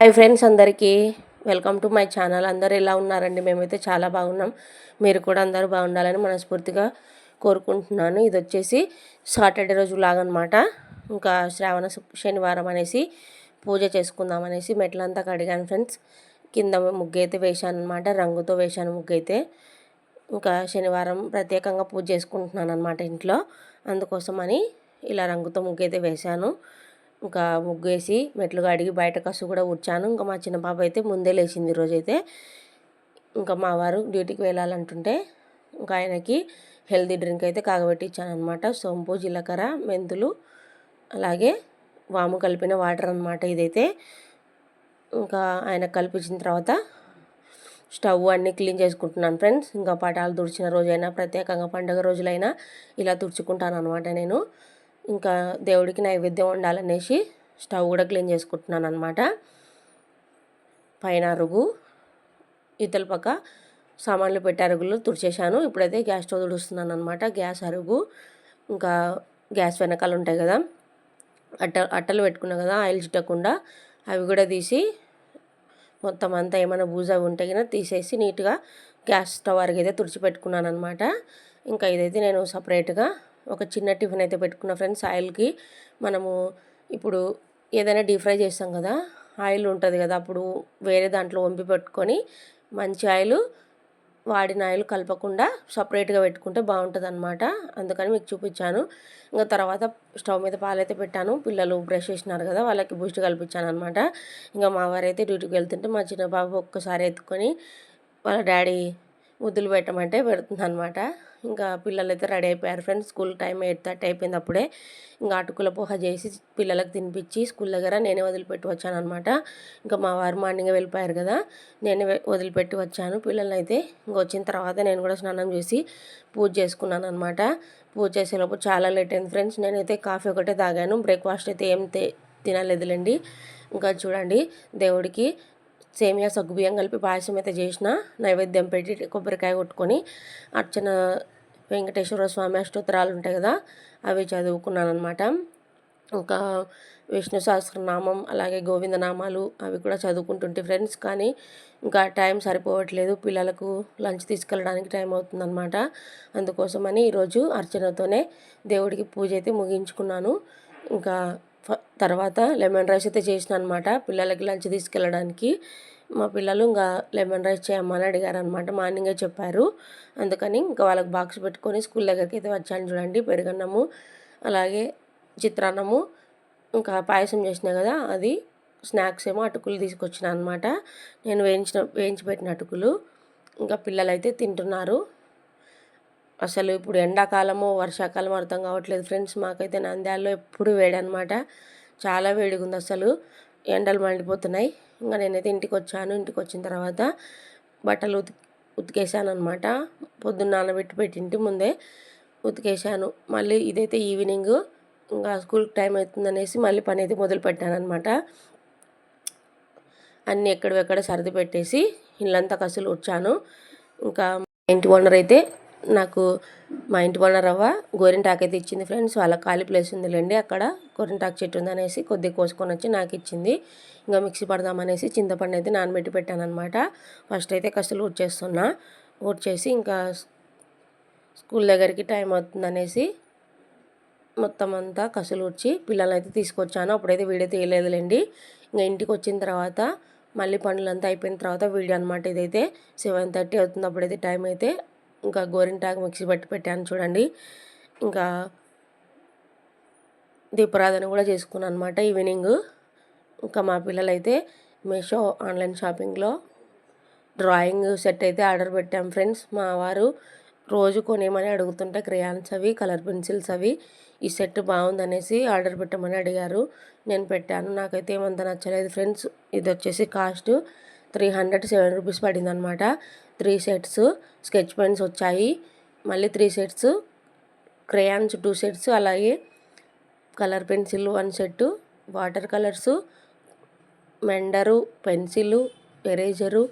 Hi friends అందరికీ welcome to my channel. అందరు ఎలా ఉన్నారండి? మేమైతే చాలా బాగున్నాం. మీరు కూడా అందరూ బాగుండాలని మనస్ఫూర్తిగా కోరుకుంటున్నాను. ఇది వచ్చేసి సాటర్డే రోజు లాగనమాట ఇంకా శ్రావణ శనివారం అనేసి పూజ చేసుకుందాం అనేసి మెట్లంతా కడిగాను ఫ్రెండ్స్. కింద ముగ్గు అయితే వేశాను అనమాట రంగుతో వేశాను ముగ్గు అయితే. ఇంకా శనివారం ప్రత్యేకంగా పూజ చేసుకుంటున్నాను అనమాట ఇంట్లో. అందుకోసమని ఇలా రంగుతో ముగ్గు అయితే వేశాను. ఇంకా ముగ్గు వేసి అడిగి బయట కసు కూడా ఉడ్చాను. ఇంకా మా చిన్న పాప అయితే ముందే లేచింది ఈరోజైతే. అయితే ఇంకా మా వారు డ్యూటీకి వెళ్ళాలంటుంటే ఇంకా ఆయనకి హెల్తీ డ్రింక్ అయితే కాగబెట్టి ఇచ్చాను అనమాట సోంపు జీలకర్ర మెంతులు అలాగే వాము కలిపిన వాటర్ అనమాట ఇదైతే. ఇంకా ఆయన కల్పించిన తర్వాత స్టవ్ అన్నీ క్లీన్ చేసుకుంటున్నాను ఫ్రెండ్స్. ఇంకా పటాలు తుడిచిన రోజైనా ప్రత్యేకంగా పండుగ రోజులైనా ఇలా తుడుచుకుంటాను అనమాట నేను. ఇంకా దేవుడికి నైవేద్యం వండాలనేసి స్టవ్ కూడా క్లీన్ చేసుకుంటున్నాను అనమాట పైన అరుగు ఇతల పక్క సామాన్లు పెట్టే అరుగులు తుడిచేశాను. ఇప్పుడైతే గ్యాస్ స్టవ్ తుడుస్తున్నాను అనమాట గ్యాస్ అరుగు ఇంకా గ్యాస్ వెనకాల ఉంటాయి కదా అట్ట అట్టలు పెట్టుకున్నా కదా ఆయిల్ చుట్టకుండా అవి కూడా తీసి మొత్తం అంతా ఏమైనా బూజ ఉంటే కనుక తీసేసి నీట్గా గ్యాస్ స్టవ్ వరకు అయితే తుడిచిపెట్టుకున్నాను అనమాట ఇంకా ఇదైతే నేను సపరేట్గా ఒక చిన్న టిఫిన్ అయితే పెట్టుకున్న ఫ్రెండ్స్ ఆయిల్కి మనము ఇప్పుడు ఏదైనా డీప్ ఫ్రై చేస్తాం కదా ఆయిల్ ఉంటుంది కదా అప్పుడు వేరే దాంట్లో వంపి పెట్టుకొని మంచి ఆయిల్ వాడిన ఆయిల్ కలపకుండా సపరేట్గా పెట్టుకుంటే బాగుంటుంది అనమాట అందుకని మీకు చూపించాను. ఇంకా తర్వాత స్టవ్ మీద పాలైతే పెట్టాను. పిల్లలు బ్రష్ చేసినారు కదా వాళ్ళకి బూస్ట్ కల్పించాను అనమాట ఇంకా మా వారైతే డ్యూటీకి వెళ్తుంటే మా చిన్న బాబు ఒక్కసారి ఎత్తుకొని వాళ్ళ డాడీ ముద్దులు పెట్టమంటే పెడుతుంది అనమాట ఇంకా పిల్లలు అయితే రెడీ అయిపోయారు friends. School time eight thirty అయిపోయింది అప్పుడే ఇంకా అటుకుల పోహ చేసి పిల్లలకు తినిపించి స్కూల్ దగ్గర నేనే వదిలిపెట్టి వచ్చాను అనమాట ఇంకా మా వారు మార్నింగ్ వెళ్ళిపోయారు కదా నేనే వదిలిపెట్టి వచ్చాను. పిల్లల్ని అయితే ఇంకా వచ్చిన తర్వాత నేను కూడా స్నానం చేసి పూజ చేసుకున్నాను అనమాట పూజ చేసేలోపు చాలా లేట్ అయింది ఫ్రెండ్స్. నేనైతే కాఫీ ఒకటే తాగాను. బ్రేక్ఫాస్ట్ అయితే ఏం తినలేదులేండి. ఇంకా చూడండి దేవుడికి సేమియా సగ్గుబియ్యం కలిపి పాయసం అయితే చేసిన నైవేద్యం పెట్టి కొబ్బరికాయ కొట్టుకొని అర్చన వెంకటేశ్వర స్వామి అష్టోత్తరాలు ఉంటాయి కదా అవి చదువుకున్నాను అనమాట ఇంకా విష్ణు సహస్రనామం అలాగే గోవిందనామాలు అవి కూడా చదువుకుంటుంటే ఫ్రెండ్స్ కానీ ఇంకా టైం సరిపోవట్లేదు. పిల్లలకు లంచ్ తీసుకెళ్ళడానికి టైం అవుతుందన్నమాట. అందుకోసమని ఈరోజు అర్చనతోనే దేవుడికి పూజ అయితే ముగించుకున్నాను. ఇంకా తర్వాత లెమన్ రైస్ అయితే చేసిన అనమాట పిల్లలకి లంచ్ తీసుకెళ్ళడానికి. మా పిల్లలు ఇంకా లెమన్ రైస్ చేయమని అడిగారు అనమాట మార్నింగే చెప్పారు. అందుకని ఇంకా వాళ్ళకి బాక్స్ పెట్టుకొని స్కూల్ దగ్గరికి అయితే వచ్చాను చూడండి. పెరుగన్నము అలాగే చిత్రాన్నము ఇంకా పాయసం చేసినా కదా అది స్నాక్స్ ఏమో అటుకులు తీసుకొచ్చిన అనమాట నేను వేయించిన వేయించి పెట్టిన అటుకులు ఇంకా పిల్లలు అయితే తింటున్నారు. అసలు ఇప్పుడు ఎండాకాలము వర్షాకాలం అర్థం కావట్లేదు ఫ్రెండ్స్. మాకైతే నంద్యాలలో ఎప్పుడు వేడి అనమాట చాలా వేడిగా ఉంది అసలు. ఎండలు మండిపోతున్నాయి. ఇంకా నేనైతే ఇంటికి వచ్చాను ఇంటికి వచ్చిన తర్వాత బట్టలు ఉతి ఉతికేసాను అనమాట పొద్దున్న నానబెట్టి పెట్టింటి ముందే ఉతికేసాను మళ్ళీ ఇదైతే ఈవినింగ్ ఇంకా స్కూల్ టైం అవుతుందనేసి మళ్ళీ పని అయితే మొదలు పెట్టాను అనమాట అన్నీ ఎక్కడెక్కడ సర్ది పెట్టేసి ఇల్లంతా కసులు వచ్చాను ఇంకా ఇంటి ఓనర్ అయితే నాకు మా ఇంటి ఓనర్ గోరింటాకు అయితే ఇచ్చింది ఫ్రెండ్స్. వాళ్ళ ఖాళీ ప్లేస్ ఉందిలేండి. అక్కడ గోరింటాకు చెట్టు ఉందనేసి కొద్దిగా కోసుకొని వచ్చి నాకు ఇచ్చింది. ఇంకా మిక్సీ పడదామనేసి చింతపండు అయితే నానబెట్టి పెట్టాను అనమాట ఫస్ట్ అయితే కసులు ఊడ్చేస్తున్నా ఊడ్చేసి ఇంకా స్కూల్ దగ్గరికి టైం అవుతుందనేసి మొత్తం అంతా కసులు ఊడ్చి పిల్లల్ని అయితే తీసుకొచ్చాను. అప్పుడైతే వీడియో తీయలేదులేండి. ఇంకా ఇంటికి వచ్చిన తర్వాత మళ్ళీ పనులంతా అయిపోయిన తర్వాత వీడియో అనమాట ఇదైతే. సెవెన్ థర్టీ అవుతుంది అప్పుడైతే టైం అయితే. ఇంకా గోరింటాకు మిక్సీ పట్టి పెట్టాను చూడండి. ఇంకా దీపారాధన కూడా చేసుకున్నాను అనమాట ఈవినింగ్. ఇంకా మా పిల్లలైతే మీషో ఆన్లైన్ షాపింగ్లో డ్రాయింగ్ సెట్ అయితే ఆర్డర్ పెట్టాం ఫ్రెండ్స్. మా వారు రోజు కొనేమని అడుగుతుంటే క్రేయాన్స్ అవి కలర్ పెన్సిల్స్ అవి ఈ సెట్ బాగుందనేసి ఆర్డర్ పెట్టమని అడిగారు. నేను పెట్టాను. నాకైతే ఏమంత నచ్చలేదు ఫ్రెండ్స్. ఇది వచ్చేసి cost three hundred seven rupees పడింది అనమాట త్రీ సెట్స్ స్కెచ్ పెన్స్ వచ్చాయి. మళ్ళీ three sets crayons two sets అలాగే colour pencil one set water colours మెండరు pencil eraser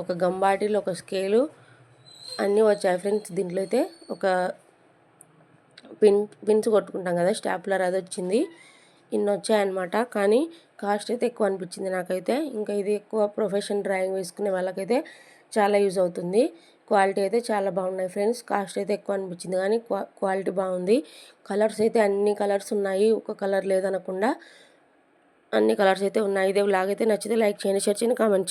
ఒక గమ్ బాటిల్ ఒక స్కేలు అన్నీ వచ్చాయి ఫ్రెండ్స్. దీంట్లో అయితే ఒక పిన్ పిన్స్ కొట్టుకుంటాం కదా స్టాప్లర్ అది వచ్చింది. ఇన్ని వచ్చాయన్నమాట కానీ కాస్ట్ అయితే ఎక్కువ అనిపించింది నాకైతే. ఇంకా ఇది ఎక్కువ ప్రొఫెషన్ డ్రాయింగ్ వేసుకునే వాళ్ళకైతే చాలా యూజ్ అవుతుంది. క్వాలిటీ అయితే చాలా బాగున్నాయి ఫ్రెండ్స్. కాస్ట్ అయితే ఎక్కువ అనిపించింది కానీ క్వా క్వాలిటీ బాగుంది. కలర్స్ అయితే అన్ని కలర్స్ ఉన్నాయి. ఒక కలర్ లేదనకుండా అన్ని కలర్స్ అయితే ఉన్నాయి. ఇదే బ్లాగ్ అయితే నచ్చితే లైక్ చేయండి షేర్ చేయండి కామెంట్ చేయండి.